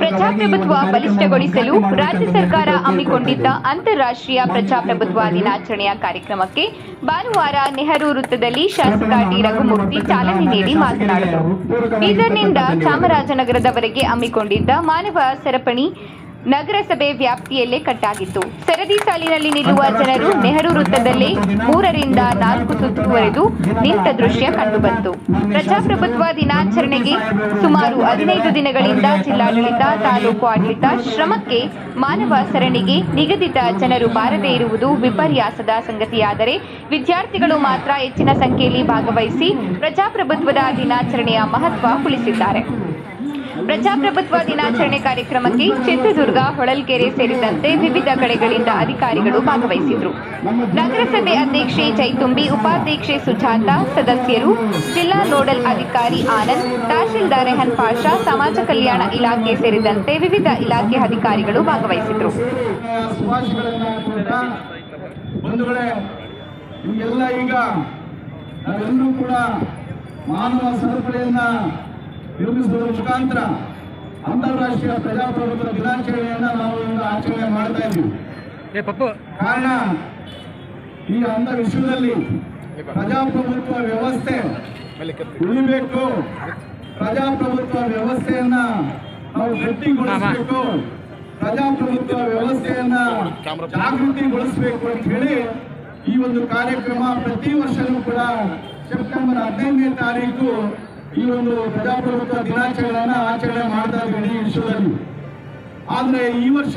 ಪ್ರಜಾಪ್ರಭುತ್ವ ಬಲಿಷ್ಠಗೊಳಿಸಲು ರಾಜ್ಯ ಸರ್ಕಾರ ಹಮ್ಮಿಕೊಂಡಿದ್ದ. ಅಂತಾರಾಷ್ಟ್ರೀಯ ಪ್ರಜಾಪ್ರಭುತ್ವ ದಿನಾಚರಣೆಯ ಕಾರ್ಯಕ್ರಮಕ್ಕೆ ಭಾನುವಾರ ನೆಹರು ವೃತ್ತದಲ್ಲಿ ಶಾಸಕ ಡಿ ರಘುಮೂರ್ತಿ ಚಾಲನೆ ನೀಡಿ ಮಾತನಾಡಿದರು. ಬೀದರ್ನಿಂದ ಚಾಮರಾಜನಗರದವರೆಗೆ ಹಮ್ಮಿಕೊಂಡಿದ್ದ ಮಾನವ ಸರಪಣಿ ನಗರಸಭೆ ವ್ಯಾಪ್ತಿಯಲ್ಲೇ ಕಟ್ಟಾಗಿತ್ತು. ಸರದಿ ಸಾಲಿನಲ್ಲಿ ನಿಲ್ಲುವ ಜನರು ನೆಹರು ವೃತ್ತದಲ್ಲೇ ಮೂರರಿಂದ ನಾಲ್ಕು ಸುತ್ತುವರೆದು ನಿಂತ ದೃಶ್ಯ ಕಂಡುಬಂತು. ಪ್ರಜಾಪ್ರಭುತ್ವ ದಿನಾಚರಣೆಗೆ ಸುಮಾರು ಹದಿನೈದು ದಿನಗಳಿಂದ ಜಿಲ್ಲಾಡಳಿತ ತಾಲೂಕು ಆಡಳಿತ ಶ್ರಮಕ್ಕೆ ಮಾನವ ಸರಣಿಗೆ ನಿಗದಿತ ಜನರು ಬಾರದೇ ಇರುವುದು ವಿಪರ್ಯಾಸದ ಸಂಗತಿಯಾದರೆ ವಿದ್ಯಾರ್ಥಿಗಳು ಮಾತ್ರ ಹೆಚ್ಚಿನ ಸಂಖ್ಯೆಯಲ್ಲಿ ಭಾಗವಹಿಸಿ ಪ್ರಜಾಪ್ರಭುತ್ವದ ದಿನಾಚರಣೆಯ ಮಹತ್ವ ಉಳಿಸಿದ್ದಾರೆ ಪ್ರಜಾಪ್ರಭುತ್ವ ದಿನಾಚರಣೆ ಕಾರ್ಯಕ್ರಮಕ್ಕೆ ಚಿತ್ರದುರ್ಗ, ಹೊಳಲ್ಕೆರೆ ಸೇರಿದಂತೆ ವಿವಿಧ ಕಡೆಗಳಿಂದ ಅಧಿಕಾರಿಗಳು ಭಾಗವಹಿಸಿದ್ರು. ನಗರಸಭೆ ಅಧ್ಯಕ್ಷೆ ಜೈತುಂಬಿ ಉಪಾಧ್ಯಕ್ಷೆ ಸುಜಾತ, ಸದಸ್ಯರು ಜಿಲ್ಲಾ ನೋಡಲ್ ಅಧಿಕಾರಿ ಆನಂದ್, ತಹಶೀಲ್ದಾರ್ ರೆಹನ್ ಪಾಷಾ, ಸಮಾಜ ಕಲ್ಯಾಣ ಇಲಾಖೆ ಸೇರಿದಂತೆ ವಿವಿಧ ಇಲಾಖೆ ಅಧಿಕಾರಿಗಳು ಭಾಗವಹಿಸಿದ್ರು. ಮಾನವ ಸರಪಳಿಯನ್ನ ನಿರ್ಮಿಸುವ ಮುಖಾಂತರ ಅಂತಾರಾಷ್ಟ್ರೀಯ ಪ್ರಜಾಪ್ರಭುತ್ವ ದಿನಾಚರಣೆಯನ್ನ ನಾವು ಈಗ ಆಚರಣೆ ಮಾಡ್ತಾ ಇದ್ದೀವಿ. ಕಾರಣ ಈ ಅಂಧ ವಿಶ್ವದಲ್ಲಿ ಪ್ರಜಾಪ್ರಭುತ್ವ ವ್ಯವಸ್ಥೆ ಉಳಿಬೇಕು. ಪ್ರಜಾಪ್ರಭುತ್ವ ವ್ಯವಸ್ಥೆಯನ್ನ ನಾವು ಗಟ್ಟಿಗೊಳಿಸಬೇಕು. ಪ್ರಜಾಪ್ರಭುತ್ವ ವ್ಯವಸ್ಥೆಯನ್ನ ಜಾಗೃತಿಗೊಳಿಸಬೇಕು ಅಂತ ಹೇಳಿ ಈ ಒಂದು ಕಾರ್ಯಕ್ರಮ ಪ್ರತಿ ವರ್ಷನೂ ಕೂಡ ಸೆಪ್ಟೆಂಬರ್ ಹದಿನೈದನೇ ತಾರೀಕು ಈ ಒಂದು ಪ್ರಜಾಪ್ರಭುತ್ವ ದಿನಾಚರಣೆಯನ್ನು ಆಚರಣೆ ಮಾಡ್ತಾ ಇದ್ದೀವಿ ವಿಶ್ವದಲ್ಲಿ. ಆದರೆ ಈ ವರ್ಷ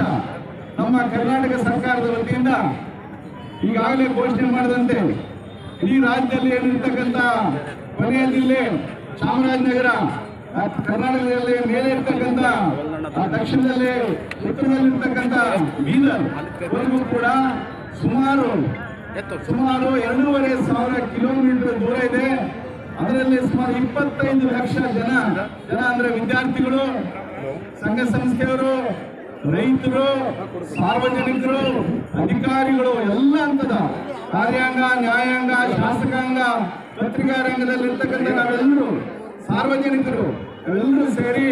ನಮ್ಮ ಕರ್ನಾಟಕ ಸರ್ಕಾರದ ವತಿಯಿಂದ ಈಗಾಗಲೇ ಘೋಷಣೆ ಮಾಡಿದಂತೆ ಈ ರಾಜ್ಯದಲ್ಲಿ ಏನಿರ್ತಕ್ಕಂಥ ಕೊನೆಯ ಜಿಲ್ಲೆ ಚಾಮರಾಜನಗರ ಕರ್ನಾಟಕದಲ್ಲಿ ಮೇಲೆ ಇರ್ತಕ್ಕಂಥ ದಕ್ಷಿಣದಲ್ಲಿ ಉತ್ತರದಲ್ಲಿರ್ತಕ್ಕಂಥ ಬೀದರ್ ಕೂಡ ಸುಮಾರು ಸುಮಾರು ಎರಡೂವರೆ ಸಾವಿರ ಕಿಲೋಮೀಟರ್ ದೂರ ಇದೆ. ಅದರಲ್ಲಿ ಸುಮಾರು ಇಪ್ಪತ್ತೈದು ಲಕ್ಷ ಜನ ಜನ ಅಂದ್ರೆ ವಿದ್ಯಾರ್ಥಿಗಳು, ಸಂಘ ಸಂಸ್ಥೆಯವರು, ರೈತರು, ಸಾರ್ವಜನಿಕರು, ಅಧಿಕಾರಿಗಳು, ಎಲ್ಲ ಹಂತದ ಕಾರ್ಯಾಂಗ, ನ್ಯಾಯಾಂಗ, ಶಾಸಕಾಂಗ ಪತ್ರಿಕಾ ರಂಗದಲ್ಲಿ ಇರ್ತಕ್ಕಂಥ ನಾವೆಲ್ಲರೂ ಸಾರ್ವಜನಿಕರು, ನಾವೆಲ್ಲರೂ ಸೇರಿ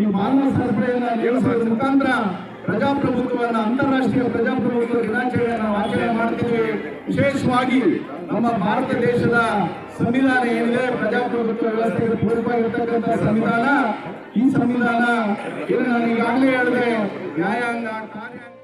ಈ ಮಾನವ ಸರಪಳಿಯನ್ನ ನಿರ್ವಹಿಸುವ ಮುಖಾಂತರ ಪ್ರಜಾಪ್ರಭುತ್ವವನ್ನ, ಅಂತಾರಾಷ್ಟ್ರೀಯ ಪ್ರಜಾಪ್ರಭುತ್ವ ದಿನಾಚರಣೆಯನ್ನು ಆಚರಣೆ ಮಾಡ್ತೀವಿ ವಿಶೇಷವಾಗಿ ನಮ್ಮ ಭಾರತ ದೇಶದ ಸಂವಿಧಾನ ಏನಿದೆ ಪ್ರಜಾಪ್ರಭುತ್ವ ವ್ಯವಸ್ಥೆಗೆ ಪೂರಕವಾಗಿರ್ತಕ್ಕಂಥ ಸಂವಿಧಾನ ಈ ಸಂವಿಧಾನ ಏನು ನಾನು ಈಗಾಗಲೇ ಹೇಳಿದೆ ನ್ಯಾಯಾಂಗ ಕಾರ್ಯಾಂಗ